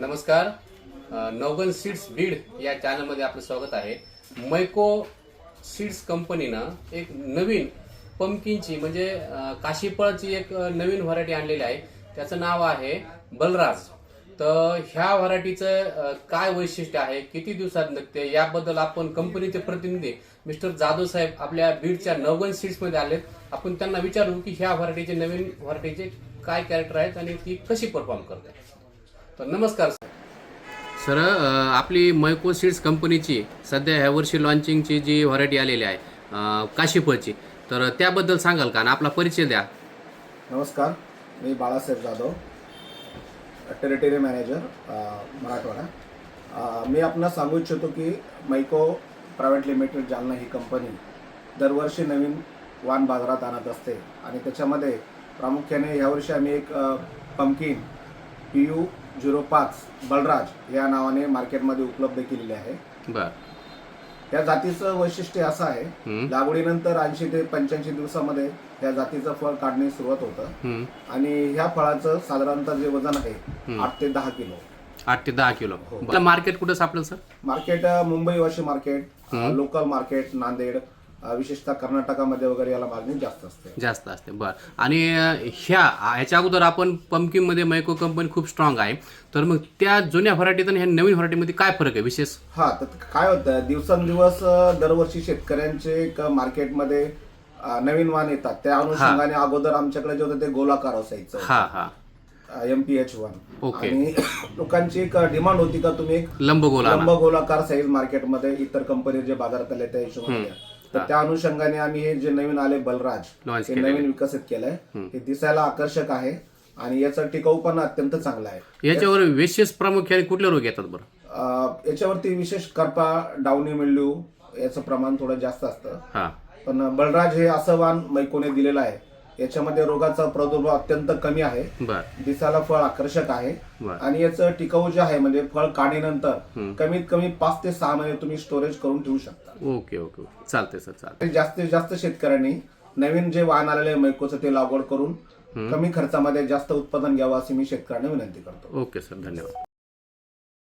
नमस्कार. अ, नवगन सीड्स बीड या चॅनलमध्ये आपलं स्वागत आहे. मैको सीड्स कंपनीनं एक नवीन पंपकिनची म्हणजे काशीफळची एक नवीन व्हरायटी आणलेली आहे. त्याचं नाव आहे बलराज. तर ह्या व्हरायटीचं काय वैशिष्ट्य आहे किती दिवसात निघते याबद्दल आपण कंपनीचे प्रतिनिधी मिस्टर जाधव साहेब आपल्या बीडच्या नवगन सीड्समध्ये आलेत. आपण त्यांना विचारू की ह्या व्हरायटीचे नवीन व्हरायटीचे काय कॅरेक्टर आहेत आणि ती कशी परफॉर्म करते तर नमस्कार सर. अ, आपली मैको सीड्स कंपनीची सध्या ह्या वर्षी लॉन्चिंगची जी व्हरायटी आलेली आहे काशीफळची तर त्याबद्दल सांगाल का आणि आपला परिचय द्या. नमस्कार मी बाळासाहेब जाधव टेरिटरी मॅनेजर मराठवाडा. मी आपणास सांगू इच्छितो की मैको प्रायव्हेट लिमिटेड जालना ही कंपनी दरवर्षी नवीन वाण बाजारात आणत असते आणि त्याच्यामध्ये प्रामुख्याने यावर्षी आम्ही एक पंकिन पी यू झिरो पाच बलराज या नावाने मार्केटमध्ये उपलब्ध केलेले आहे. बर. या जातीचं वैशिष्ट्य असं आहे. लागवडीनंतर ऐंशी ते पंच्याऐंशी दिवसामध्ये या जातीचं फळ काढणे सुरुवात होतं. आणि ह्या फळाचं साधारणतः जे वजन आहे आठ ते दहा किलो. आठ ते दहा किलो. हो. मार्केट कुठं सापडेल sir? Market Mumbai Vashi market local market Nanded. विशेषतः कर्नाटकामध्ये वगैरे याला मागणी जास्त असते. जास्त असते बर. आणि ह्या ह्याच्या अगोदर आपण पंपकिनमध्ये मैको कंपनी खूप स्ट्रॉंग आहे. तर मग त्या जुन्या व्हरायटीत आणि ह्या नवीन व्हरायटीमध्ये काय फरक आहे विशेष? हा तर काय होतं दिवसेंदिवस दरवर्षी शेतकऱ्यांचे एक मार्केटमध्ये नवीन वाण येतात. त्या अनुषंगाने अगोदर आमच्याकडे जे होतं ते गोलाकार असायचं. हा हा. M P H one okay. आणि लोकांची एक डिमांड होती का तुम्ही लंबगोला लंब गोलाकार साईज मार्केटमध्ये इतर कंपनी जे बाजारात आले त्या हिशोबाने. तर त्या अनुषंगाने आम्ही हे जे नवीन आले बलराज हे. नवीन विकसित केलंय. हे दिसायला आकर्षक आहे आणि याचं टिकाऊपणा अत्यंत चांगला आहे. याच्यावर विशेष प्रामुख्याने कुठले रोग येतात बरं? याच्यावरती विशेष करपा डाउनी मिल्ड्यू याचं प्रमाण थोडं जास्त असतं. पण बलराज हे असं वाण मैकोने दिलेलं आहे. याच्यामध्ये रोगाचा प्रादुर्भाव अत्यंत कमी आहे. दिसायला फळ आकर्षक आहे. आणि याचं टिकाऊ जे आहे म्हणजे फळ काढीनंतर कमीत कमी पाच ते सहा महिने तुम्ही स्टोरेज करून ठेवू शकता. Okay okay. चालते सर चालते जास्तीत जास्त शेतकऱ्यांनी नवीन जे वाहन आलेले आहे मैकोचं ते लागवड करून कमी खर्चामध्ये जास्त उत्पादन घ्यावं अशी मी शेतकऱ्यांना विनंती करतो. ओके सर धन्यवाद.